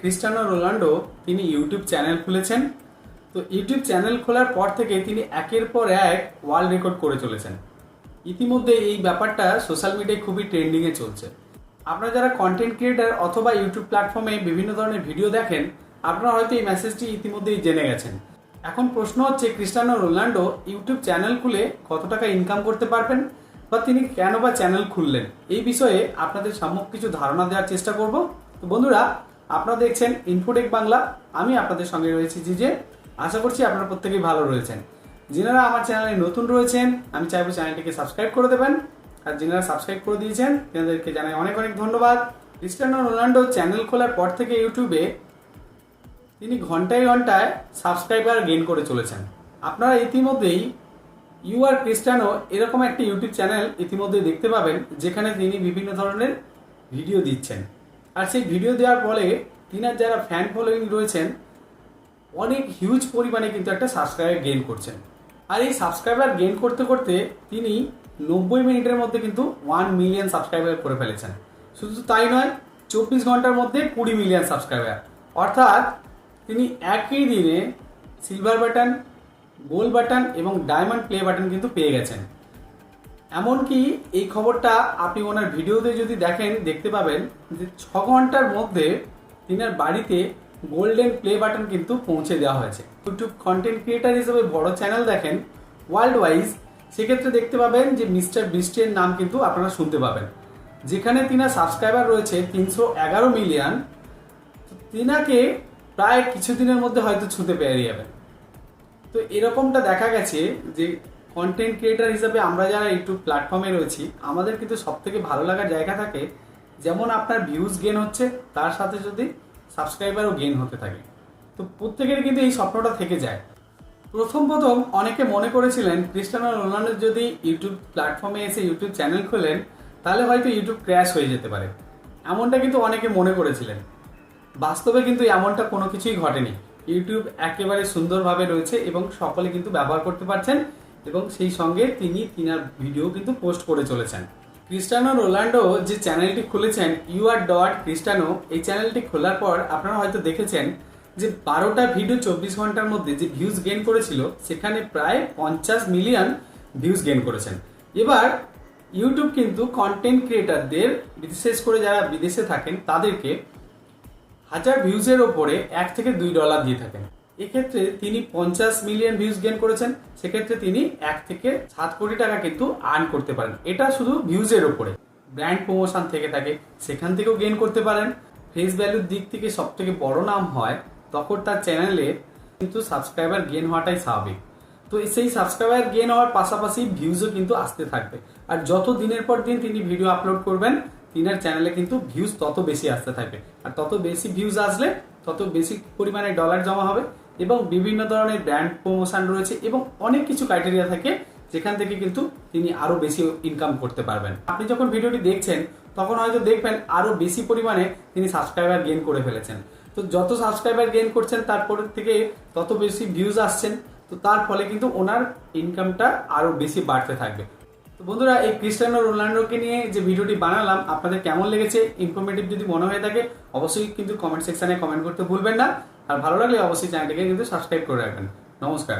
Cristiano Ronaldo তিনি YouTube channel খুলেছেন। তো ইউটিউব চ্যানেল খোলার পর থেকে তিনি একের পর এক ওয়ার্ল্ড রেকর্ড করে চলেছেন। ইতিমধ্যে এই ব্যাপারটা সোশ্যাল মিডিয়ায় খুবই ট্রেন্ডিংয়ে চলছে। আপনারা যারা কন্টেন্ট ক্রিয়েটার অথবা ইউটিউব প্ল্যাটফর্মে বিভিন্ন ধরনের ভিডিও দেখেন, আপনারা হয়তো এই মেসেজটি ইতিমধ্যেই জেনে গেছেন। এখন প্রশ্ন হচ্ছে ক্রিস্টানো রোনাল্ডো ইউটিউব চ্যানেল খুলে কত টাকা ইনকাম করতে পারবেন বা তিনি কেন বা চ্যানেল খুললেন? এই বিষয়ে আপনাদের সামগ্রিক কিছু ধারণা দেওয়ার চেষ্টা করব। তো বন্ধুরা আপনারা দেখছেন ইনফোটেক বাংলা। আমি আপনাদের সঙ্গে রয়েছি জিজে। আশা করছি আপনারা প্রত্যেকেই ভালো রয়েছেন। যিনারা আমার চ্যানেলে নতুন রয়েছেন, আমি চাইব চ্যানেলটিকে সাবস্ক্রাইব করে দেবেন। আর যিনারা সাবস্ক্রাইব করে দিয়েছেন, তেনাদেরকে জানাই অনেক অনেক ধন্যবাদ। ক্রিস্টিয়ানো রোনাল্ডো চ্যানেল খোলার পর থেকে ইউটিউবে তিনি ঘন্টায় ঘন্টায় সাবস্ক্রাইবার গেইন করে চলেছেন। আপনারা ইতিমধ্যেই ইউ আর ক্রিস্টানো এরকম একটা ইউটিউব চ্যানেল ইতিমধ্যে দেখতে পাবেন, যেখানে তিনি বিভিন্ন ধরনের ভিডিও দিচ্ছেন। আর সেই ভিডিও দেওয়ার ফলে তিনার যারা ফ্যান ফলোয়িং রয়েছেন, অনেক হিউজ পরিমাণে কিন্তু একটা সাবস্ক্রাইবার গেইন করছেন। আর এই সাবস্ক্রাইবার গেইন করতে করতে তিনি নব্বই মিনিটের মধ্যে কিন্তু ওয়ান মিলিয়ন সাবস্ক্রাইবার করে ফেলেছেন। শুধু তাই নয়, চব্বিশ ঘণ্টার মধ্যে কুড়ি মিলিয়ন সাবস্ক্রাইবার অর্থাৎ তিনি একই দিনে সিলভার বাটন গোল্ড বাটন এবং ডায়মন্ড প্লে বাটন কিন্তু পেয়ে গেছেন। এমনকি এই খবরটা আপনি ওনার ভিডিওতে যদি দেখেন, দেখতে পাবেন যে ছ ঘণ্টার মধ্যে তিনার বাড়িতে গোল্ডেন প্লে বাটন কিন্তু পৌঁছে দেওয়া হয়েছে। ইউটিউব কন্টেন্ট ক্রিয়েটার হিসেবে বড় চ্যানেল দেখেন ওয়ার্ল্ড ওয়াইজ সেক্ষেত্রে দেখতে পাবেন যে মিস্টার বৃষ্টির নাম কিন্তু আপনারা শুনতে পাবেন। যেখানে তিনার সাবস্ক্রাইবার রয়েছে তিনশো এগারো মিলিয়ন তিনাকে প্রায় কিছুদিনের মধ্যে হয়তো ছুঁতে পেরে যাবেন। তো এরকমটা দেখা গেছে যে কন্টেন্ট ক্রিয়েটার হিসেবে আমরা যারা ইউটিউব প্ল্যাটফর্মে রয়েছি, আমাদের কিন্তু সব থেকে ভালো লাগার জায়গা থাকে যেমন আপনার ভিউজ গেন হচ্ছে, তার সাথে যদি সাবস্ক্রাইবারও গেন হতে থাকে। তো প্রত্যেকের কিন্তু এই স্বপ্নটা থেকে যায়। প্রথম প্রথম অনেকে মনে করেছিলেন ক্রিস্টানো রোনাল্ডো যদি ইউটিউব প্ল্যাটফর্মে এসে ইউটিউব চ্যানেল খোলেন, তাহলে হয়তো ইউটিউব ক্র্যাশ হয়ে যেতে পারে। এমনটা কিন্তু অনেকে মনে করেছিলেন। বাস্তবে কিন্তু এমনটা কোনো কিছুই ঘটেনি। ইউটিউব একেবারে সুন্দরভাবে রয়েছে এবং সকলে কিন্তু ব্যবহার করতে পারছেন। এবং সেই সঙ্গে তিনি তিনার ভিডিও কিন্তু পোস্ট করে চলেছেন। ক্রিস্টানো রোনাল্ডো যে চ্যানেলটি খুলেছেন ইউ আর ডট ক্রিস্টানো, এই চ্যানেলটি খোলার পর আপনারা হয়তো দেখেছেন যে বারোটা ভিডিও চব্বিশ ঘণ্টার মধ্যে যে ভিউজ গেন করেছিল, সেখানে প্রায় পঞ্চাশ মিলিয়ন ভিউজ গেইন করেছেন। এবার ইউটিউব কিন্তু কন্টেন্ট ক্রিয়েটারদের বিশেষ করে যারা বিদেশে থাকেন, তাদেরকে হাজার ভিউজের ওপরে এক থেকে দুই ডলার দিয়ে থাকেন। এক্ষেত্রে তিনি পঞ্চাশ মিলিয়ন ভিউজ গেন করেছেন, সেক্ষেত্রে তিনি এক থেকে সাত কোটি টাকা কিন্তু আর্ন করতে পারেন। এটা শুধু ভিউজের ওপরে ব্র্যান্ড প্রমোশন থেকে থাকে সেখান থেকেও গেন করতে পারেন। ফেস ভ্যালুর দিক থেকে সব থেকে বড় নাম হয় তখন তার চ্যানেলে কিন্তু সাবস্ক্রাইবার গেন হওয়াটাই স্বাভাবিক। তো সেই সাবস্ক্রাইবার গেন হওয়ার পাশাপাশি ভিউজও কিন্তু আসতে থাকবে। আর যত দিনের পর দিন তিনি ভিডিও আপলোড করবেন, তিনার চ্যানেলে কিন্তু ভিউজ তত বেশি আসতে থাকবে। আর তত বেশি ভিউজ আসলে তত বেশি পরিমাণে ডলার জমা হবে। এবং বিভিন্ন ধরনের ব্র্যান্ড প্রমোশন রয়েছে এবং অনেক কিছু ক্রাইটেরিয়া থাকে যেখান থেকে কিন্তু তিনি আরও বেশি ইনকাম করতে পারবেন। আপনি যখন ভিডিওটি দেখছেন, তখন হয়তো দেখবেন আরও বেশি পরিমাণে তিনি সাবস্ক্রাইবার গেইন করে ফেলেছেন। তো যত সাবস্ক্রাইবার গেইন করছেন, তারপর থেকে তত বেশি ভিউজ আসছেন, তো তার ফলে কিন্তু ওনার ইনকামটা আরও বেশি বাড়তে থাকবে। তো বন্ধুরা, এই ক্রিস্টিয়ানো রোনাল্ডোকে নিয়ে যে ভিডিওটি বানালাম, আপনাদের কেমন লেগেছে? ইনফরমেটিভ যদি মনে হয়ে থাকে, অবশ্যই কিন্তু কমেন্ট সেকশনে কমেন্ট করতে ভুলবেন না। আর ভালো লাগলে অবশ্যই চ্যানেলটিকে কিন্তু সাবস্ক্রাইব করে রাখবেন। নমস্কার।